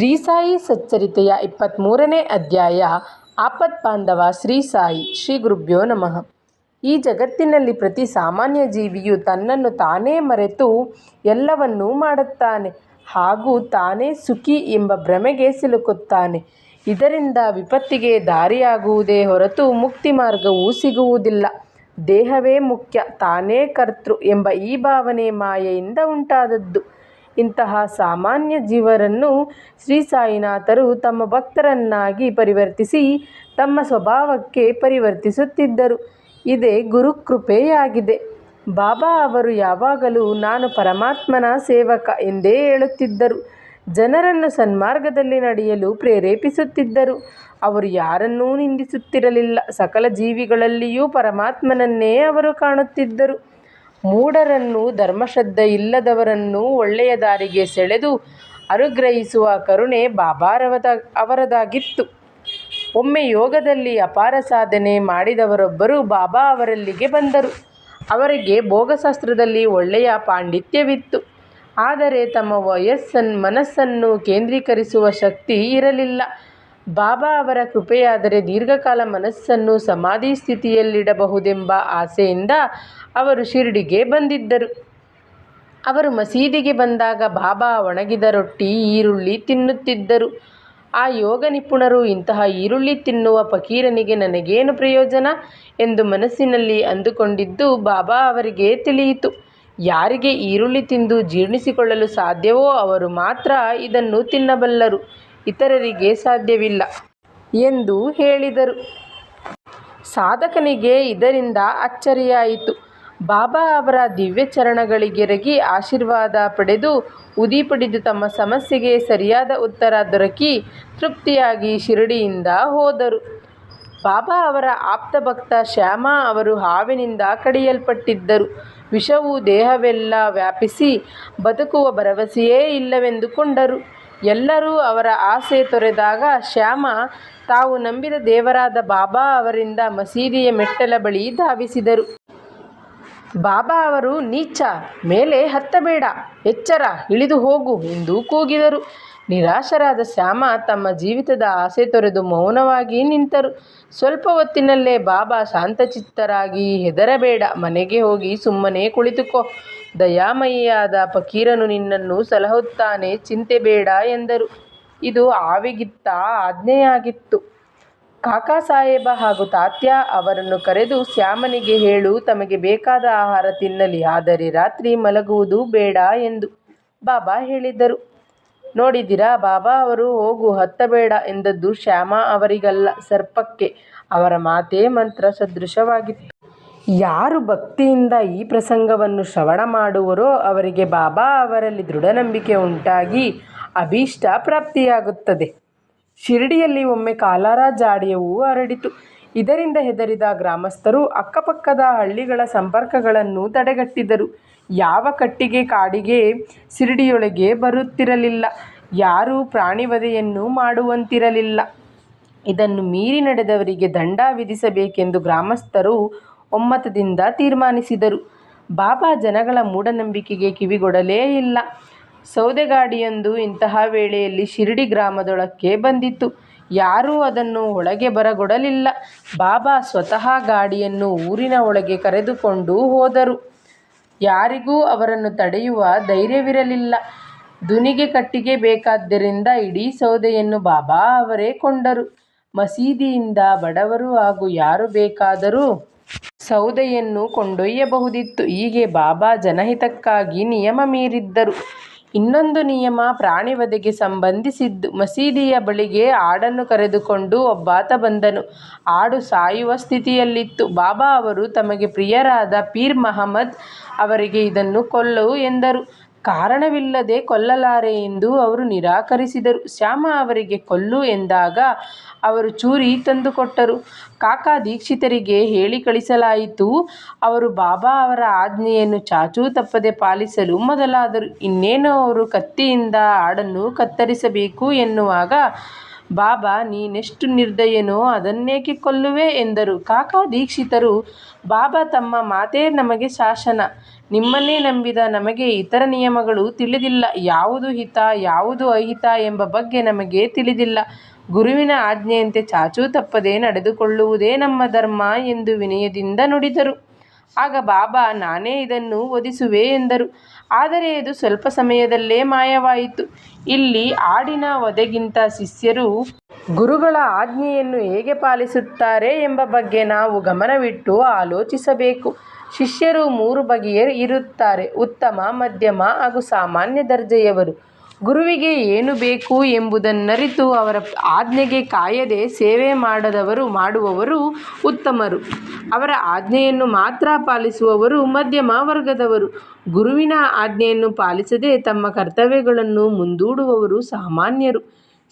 ಶ್ರೀ ಸಾಯಿ ಸಚ್ಚರಿತೆಯ ಇಪ್ಪತ್ತ್ಮೂರನೇ ಅಧ್ಯಾಯ. ಆಪತ್ ಬಾಂಧವ ಶ್ರೀ ಸಾಯಿ, ಶ್ರೀ ಗುರುಭ್ಯೋ ನಮಃ. ಈ ಜಗತ್ತಿನಲ್ಲಿ ಪ್ರತಿ ಸಾಮಾನ್ಯ ಜೀವಿಯು ತನ್ನನ್ನು ತಾನೇ ಮರೆತು ಎಲ್ಲವನ್ನೂ ಮಾಡುತ್ತಾನೆ. ಹಾಗೂ ತಾನೇ ಸುಖಿ ಎಂಬ ಭ್ರಮೆಗೆ ಸಿಲುಕುತ್ತಾನೆ. ಇದರಿಂದ ವಿಪತ್ತಿಗೆ ದಾರಿಯಾಗುವುದೇ ಹೊರತು ಮುಕ್ತಿ ಮಾರ್ಗವೂ ಸಿಗುವುದಿಲ್ಲ. ದೇಹವೇ ಮುಖ್ಯ, ತಾನೇ ಕರ್ತೃ ಎಂಬ ಈ ಭಾವನೆ ಮಾಯೆಯಿಂದ ಉಂಟಾದದ್ದು. ಇಂತಹ ಸಾಮಾನ್ಯ ಜೀವರನ್ನು ಶ್ರೀ ಸಾಯಿನಾಥರು ತಮ್ಮ ಭಕ್ತರನ್ನಾಗಿ ಪರಿವರ್ತಿಸಿ ತಮ್ಮ ಸ್ವಭಾವಕ್ಕೆ ಪರಿವರ್ತಿಸುತ್ತಿದ್ದರು. ಇದೇ ಗುರುಕೃಪೆಯಾಗಿದೆ. ಬಾಬಾ ಅವರು ಯಾವಾಗಲೂ ನಾನು ಪರಮಾತ್ಮನ ಸೇವಕ ಎಂದೇ ಹೇಳುತ್ತಿದ್ದರು. ಜನರನ್ನು ಸನ್ಮಾರ್ಗದಲ್ಲಿ ನಡೆಯಲು ಪ್ರೇರೇಪಿಸುತ್ತಿದ್ದರು. ಅವರು ಯಾರನ್ನೂ ನಿಂದಿಸುತ್ತಿರಲಿಲ್ಲ. ಸಕಲ ಜೀವಿಗಳಲ್ಲಿಯೂ ಪರಮಾತ್ಮನನ್ನೇ ಅವರು ಕಾಣುತ್ತಿದ್ದರು. ಮೂಢರನ್ನು ಧರ್ಮಶ್ರದ್ಧ ಇಲ್ಲದವರನ್ನು ಒಳ್ಳೆಯ ದಾರಿಗೆ ಸೆಳೆದು ಅನುಗ್ರಹಿಸುವ ಕರುಣೆ ಬಾಬಾರವದ ಅವರದಾಗಿತ್ತು. ಒಮ್ಮೆ ಯೋಗದಲ್ಲಿ ಅಪಾರ ಸಾಧನೆ ಮಾಡಿದವರೊಬ್ಬರು ಬಾಬಾ ಅವರಲ್ಲಿಗೆ ಬಂದರು. ಅವರಿಗೆ ಭೋಗಶಾಸ್ತ್ರದಲ್ಲಿ ಒಳ್ಳೆಯ ಪಾಂಡಿತ್ಯವಿತ್ತು. ಆದರೆ ತಮ್ಮ ವಯಸ್ಸನ್ನು ಮನಸ್ಸನ್ನು ಕೇಂದ್ರೀಕರಿಸುವ ಶಕ್ತಿ ಇರಲಿಲ್ಲ. ಬಾಬಾ ಅವರ ಕೃಪೆಯಾದರೆ ದೀರ್ಘಕಾಲ ಮನಸ್ಸನ್ನು ಸಮಾಧಿ ಸ್ಥಿತಿಯಲ್ಲಿಡಬಹುದೆಂಬ ಆಸೆಯಿಂದ ಅವರು ಶಿರಡಿಗೆ ಬಂದಿದ್ದರು. ಅವರು ಮಸೀದಿಗೆ ಬಂದಾಗ ಬಾಬಾ ಒಣಗಿದ ರೊಟ್ಟಿ ಈರುಳ್ಳಿ ತಿನ್ನುತ್ತಿದ್ದರು. ಆ ಯೋಗ ನಿಪುಣರು, ಇಂತಹ ಈರುಳ್ಳಿ ತಿನ್ನುವ ಫಕೀರನಿಗೆ ನನಗೇನು ಪ್ರಯೋಜನ? ಎಂದು ಮನಸ್ಸಿನಲ್ಲಿ ಅಂದುಕೊಂಡಿದ್ದು ಬಾಬಾ ಅವರಿಗೆ ತಿಳಿಯಿತು. ಯಾರಿಗೆ ಈರುಳ್ಳಿ ತಿಂದು ಜೀರ್ಣಿಸಿಕೊಳ್ಳಲು ಸಾಧ್ಯವೋ, ಅವರು ಮಾತ್ರ ಇದನ್ನು ತಿನ್ನಬಲ್ಲರು. ಇತರರಿಗೆ ಸಾಧ್ಯವಿಲ್ಲ ಎಂದು ಹೇಳಿದರು. ಸಾಧಕನಿಗೆ ಇದರಿಂದ ಅಚ್ಚರಿಯಾಯಿತು. ಬಾಬಾ ಅವರ ದಿವ್ಯ ಚರಣಗಳಿಗೆರಗಿ ಆಶೀರ್ವಾದ ಪಡೆದು ಉದಿಪಡಿದು ತಮ್ಮ ಸಮಸ್ಯೆಗೆ ಸರಿಯಾದ ಉತ್ತರ ದೊರಕಿ ತೃಪ್ತಿಯಾಗಿ ಶಿರಡಿಯಿಂದ ಹೋದರು. ಬಾಬಾ ಅವರ ಆಪ್ತ ಭಕ್ತ ಶ್ಯಾಮ ಅವರು ಹಾವಿನಿಂದ ಕಡಿಯಲ್ಪಟ್ಟಿದ್ದರು. ವಿಷವು ದೇಹವೆಲ್ಲ ವ್ಯಾಪಿಸಿ ಬದುಕುವ ಭರವಸೆಯೇ ಇಲ್ಲವೆಂದುಕೊಂಡರು. ಎಲ್ಲರೂ ಅವರ ಆಸೆ ತೊರೆದಾಗ ಶ್ಯಾಮ ತಾವು ನಂಬಿದ ದೇವರಾದ ಬಾಬಾ ಅವರಿಂದ ಮಸೀದಿಯ ಮೆಟ್ಟಲ ಬಳಿ ಧಾವಿಸಿದರು. ಬಾಬಾ ಅವರು, ನೀಚ, ಮೇಲೆ ಹತ್ತಬೇಡ, ಎಚ್ಚರ, ಇಳಿದು ಹೋಗು ಎಂದು ಕೂಗಿದರು. ನಿರಾಶರಾದ ಶ್ಯಾಮ ತಮ್ಮ ಜೀವಿತದ ಆಸೆ ತೊರೆದು ಮೌನವಾಗಿ ನಿಂತರು. ಸ್ವಲ್ಪ ಹೊತ್ತಿನಲ್ಲೇ ಬಾಬಾ ಶಾಂತಚಿತ್ತರಾಗಿ, ಹೆದರಬೇಡ, ಮನೆಗೆ ಹೋಗಿ ಸುಮ್ಮನೆ ಕುಳಿತುಕೋ ದಯಾಮಯಿಯಾದ ಫಕೀರನು ನಿನ್ನನ್ನು ಸಲಹುತ್ತಾನೆ, ಚಿಂತೆ ಬೇಡ ಎಂದರು. ಇದು ಆವಿಗಿತ್ತ ಆಜ್ಞೆಯಾಗಿತ್ತು. ಕಾಕಾ ಸಾಹೇಬ ಹಾಗೂ ತಾತ್ಯ ಅವರನ್ನು ಕರೆದು ಶ್ಯಾಮನಿಗೆ ಹೇಳು, ತಮಗೆ ಬೇಕಾದ ಆಹಾರ ತಿನ್ನಲಿ, ಆದರೆ ರಾತ್ರಿ ಮಲಗುವುದು ಬೇಡ ಎಂದು ಬಾಬಾ ಹೇಳಿದ್ದರು ನೋಡಿದಿರಾ, ಬಾಬಾ ಅವರು ಹೋಗು, ಹತ್ತಬೇಡ ಎಂದದ್ದು ಶ್ಯಾಮ ಅವರಿಗಲ್ಲ, ಸರ್ಪಕ್ಕೆ ಅವರ ಮಾತೇ ಮಂತ್ರ ಸದೃಶವಾಗಿತ್ತು. ಯಾರು ಭಕ್ತಿಯಿಂದ ಈ ಪ್ರಸಂಗವನ್ನು ಶ್ರವಣ ಮಾಡುವರೋ ಅವರಿಗೆ ಬಾಬಾ ಅವರಲ್ಲಿ ದೃಢನಂಬಿಕೆ ಉಂಟಾಗಿ ಅಭೀಷ್ಟ ಪ್ರಾಪ್ತಿಯಾಗುತ್ತದೆ. ಶಿರಡಿಯಲ್ಲಿ ಒಮ್ಮೆ ಕಾಲಾರ ಜಾಡಿಯವು ಹರಡಿತು. ಇದರಿಂದ ಹೆದರಿದ ಗ್ರಾಮಸ್ಥರು ಅಕ್ಕಪಕ್ಕದ ಹಳ್ಳಿಗಳ ಸಂಪರ್ಕಗಳನ್ನು ತಡೆಗಟ್ಟಿದರು. ಯಾವ ಕಟ್ಟಿಗೆ ಕಾಡಿಗೆ ಶಿರಡಿಯೊಳಗೆ ಬರುತ್ತಿರಲಿಲ್ಲ. ಯಾರೂ ಪ್ರಾಣಿವಧೆಯನ್ನು ಮಾಡುವಂತಿರಲಿಲ್ಲ. ಇದನ್ನು ಮೀರಿ ನಡೆದವರಿಗೆ ದಂಡ ವಿಧಿಸಬೇಕೆಂದು ಗ್ರಾಮಸ್ಥರು ಒಮ್ಮತದಿಂದ ತೀರ್ಮಾನಿಸಿದರು. ಬಾಬಾ ಜನಗಳ ಮೂಢನಂಬಿಕೆಗೆ ಕಿವಿಗೊಡಲೇ ಇಲ್ಲ. ಸೌದೆಗಾಡಿಯೊಂದು ಇಂತಹ ವೇಳೆಯಲ್ಲಿ ಶಿರಡಿ ಗ್ರಾಮದೊಳಕ್ಕೆ ಬಂದಿತ್ತು. ಯಾರೂ ಅದನ್ನು ಒಳಗೆ ಬರಗೊಡಲಿಲ್ಲ. ಬಾಬಾ ಸ್ವತಃ ಗಾಡಿಯನ್ನು ಊರಿನ ಒಳಗೆ ಕರೆದುಕೊಂಡು ಹೋದರು. ಯಾರಿಗೂ ಅವರನ್ನು ತಡೆಯುವ ಧೈರ್ಯವಿರಲಿಲ್ಲ. ದುನಿಗೆ ಕಟ್ಟಿಗೆ ಬೇಕಾದ್ದರಿಂದ ಇಡೀ ಸೌದೆಯನ್ನು ಬಾಬಾ ಅವರೇ ಕೊಂಡರು. ಮಸೀದಿಯಿಂದ ಬಡವರು ಹಾಗೂ ಯಾರು ಬೇಕಾದರೂ ಸೌದೆಯನ್ನು ಕೊಂಡೊಯ್ಯಬಹುದಿತ್ತು. ಹೀಗೆ ಬಾಬಾ ಜನಹಿತಕ್ಕಾಗಿ ನಿಯಮ ಮೀರಿದ್ದರು. ಇನ್ನೊಂದು ನಿಯಮ ಪ್ರಾಣಿವಧೆಗೆ ಸಂಬಂಧಿಸಿದ್ದು. ಮಸೀದಿಯ ಬಳಿಗೆ ಆಡನ್ನು ಕರೆದುಕೊಂಡು ಒಬ್ಬಾತ ಬಂದನು. ಆಡು ಸಾಯುವ ಸ್ಥಿತಿಯಲ್ಲಿತ್ತು. ಬಾಬಾ ಅವರು ತಮಗೆ ಪ್ರಿಯರಾದ ಪೀರ್ ಮಹಮ್ಮದ್ ಅವರಿಗೆ ಇದನ್ನು ಕೊಲ್ಲವು ಎಂದರು. ಕಾರಣವಿಲ್ಲದೆ ಕೊಲ್ಲಲಾರೆ ಎಂದು ಅವರು ನಿರಾಕರಿಸಿದರು. ಶ್ಯಾಮ ಅವರಿಗೆ ಕೊಲ್ಲು ಎಂದಾಗ ಅವರು ಚೂರಿ ತಂದುಕೊಟ್ಟರು. ಕಾಕಾ ದೀಕ್ಷಿತರಿಗೆ ಹೇಳಿ ಕಳಿಸಲಾಯಿತು. ಅವರು ಬಾಬಾ ಅವರ ಆಜ್ಞೆಯನ್ನು ಚಾಚೂ ತಪ್ಪದೆ ಪಾಲಿಸಲು ಮೊದಲಾದರು. ಇನ್ನೇನು ಅವರು ಕತ್ತಿಯಿಂದ ಆಡನ್ನು ಕತ್ತರಿಸಬೇಕು ಎನ್ನುವಾಗ ಬಾಬಾ, ನೀನೆಷ್ಟು ನಿರ್ದಯನೋ ಅದನ್ನೇಕೆ ಕೊಲ್ಲುವೆ ಎಂದರು. ಕಾಕಾ ದೀಕ್ಷಿತರು, ಬಾಬಾ ತಮ್ಮ ಮಾತೇ ನಮಗೆ ಶಾಸನ. ನಿಮ್ಮನ್ನೇ ನಂಬಿದ ನಮಗೆ ಇತರ ನಿಯಮಗಳು ತಿಳಿದಿಲ್ಲ. ಯಾವುದು ಹಿತ, ಯಾವುದು ಅಹಿತ ಎಂಬ ಬಗ್ಗೆ ನಮಗೆ ತಿಳಿದಿಲ್ಲ. ಗುರುವಿನ ಆಜ್ಞೆಯಂತೆ ಚಾಚೂ ತಪ್ಪದೆ ನಡೆದುಕೊಳ್ಳುವುದೇ ನಮ್ಮ ಧರ್ಮ ಎಂದು ವಿನಯದಿಂದ ನುಡಿದರು. ಆಗ ಬಾಬಾ, ನಾನೇ ಇದನ್ನು ಒದಿಸುವೆ ಎಂದರು. ಆದರೆ ಅದು ಸ್ವಲ್ಪ ಸಮಯದಲ್ಲೇ ಮಾಯವಾಯಿತು. ಇಲ್ಲಿ ಆಡಿನ ಒದೆಗಿಂತ ಶಿಷ್ಯರು ಗುರುಗಳ ಆಜ್ಞೆಯನ್ನು ಹೇಗೆ ಪಾಲಿಸುತ್ತಾರೆ ಎಂಬ ಬಗ್ಗೆ ನಾವು ಗಮನವಿಟ್ಟು ಆಲೋಚಿಸಬೇಕು. ಶಿಷ್ಯರು ಮೂರು ಬಗೆಯ ಇರುತ್ತಾರೆ, ಉತ್ತಮ, ಮಧ್ಯಮ ಹಾಗೂ ಸಾಮಾನ್ಯ ದರ್ಜೆಯವರು. ಗುರುವಿಗೆ ಏನು ಬೇಕು ಎಂಬುದನ್ನರಿತು ಅವರ ಆಜ್ಞೆಗೆ ಕಾಯದೆ ಸೇವೆ ಮಾಡದವರು ಮಾಡುವವರು ಉತ್ತಮರು. ಅವರ ಆಜ್ಞೆಯನ್ನು ಮಾತ್ರ ಪಾಲಿಸುವವರು ಮಧ್ಯಮ ವರ್ಗದವರು. ಗುರುವಿನ ಆಜ್ಞೆಯನ್ನು ಪಾಲಿಸದೆ ತಮ್ಮ ಕರ್ತವ್ಯಗಳನ್ನು ಮುಂದೂಡುವವರು ಸಾಮಾನ್ಯರು.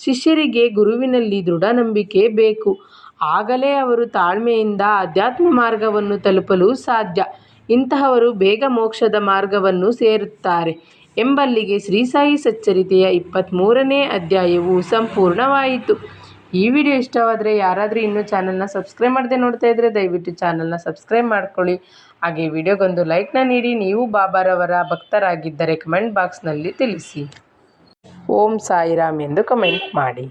ಶಿಷ್ಯರಿಗೆ ಗುರುವಿನಲ್ಲಿ ದೃಢ ನಂಬಿಕೆ ಬೇಕು. ಆಗಲೇ ಅವರು ತಾಳ್ಮೆಯಿಂದ ಅಧ್ಯಾತ್ಮ ಮಾರ್ಗವನ್ನು ತಲುಪಲು ಸಾಧ್ಯ. ಇಂತಹವರು ಬೇಗ ಮೋಕ್ಷದ ಮಾರ್ಗವನ್ನು ಸೇರುತ್ತಾರೆ. ಎಂಬಲ್ಲಿಗೆ ಶ್ರೀ ಸಾಯಿ ಸಚ್ಚರಿತೆಯ ಇಪ್ಪತ್ತ್ಮೂರನೇ ಅಧ್ಯಾಯವು ಸಂಪೂರ್ಣವಾಯಿತು. ಈ ವಿಡಿಯೋ ಇಷ್ಟವಾದರೆ ಯಾರಾದರೂ ಇನ್ನೂ ಚಾನಲ್ನ ಸಬ್ಸ್ಕ್ರೈಬ್ ಮಾಡದೆ ನೋಡ್ತಾ ಇದ್ದರೆ ದಯವಿಟ್ಟು ಚಾನಲ್ನ ಸಬ್ಸ್ಕ್ರೈಬ್ ಮಾಡ್ಕೊಳ್ಳಿ. ಹಾಗೆ ವಿಡಿಯೋಗೊಂದು ಲೈಕ್ನ ನೀಡಿ, ನೀವು ಬಾಬಾರವರ ಭಕ್ತರಾಗಿದ್ದರೆ ಕಮೆಂಟ್ ಬಾಕ್ಸ್ನಲ್ಲಿ ತಿಳಿಸಿ. ಓಂ ಸಾಯಿರಾಮ್ ಎಂದು ಕಮೆಂಟ್ ಮಾಡಿ.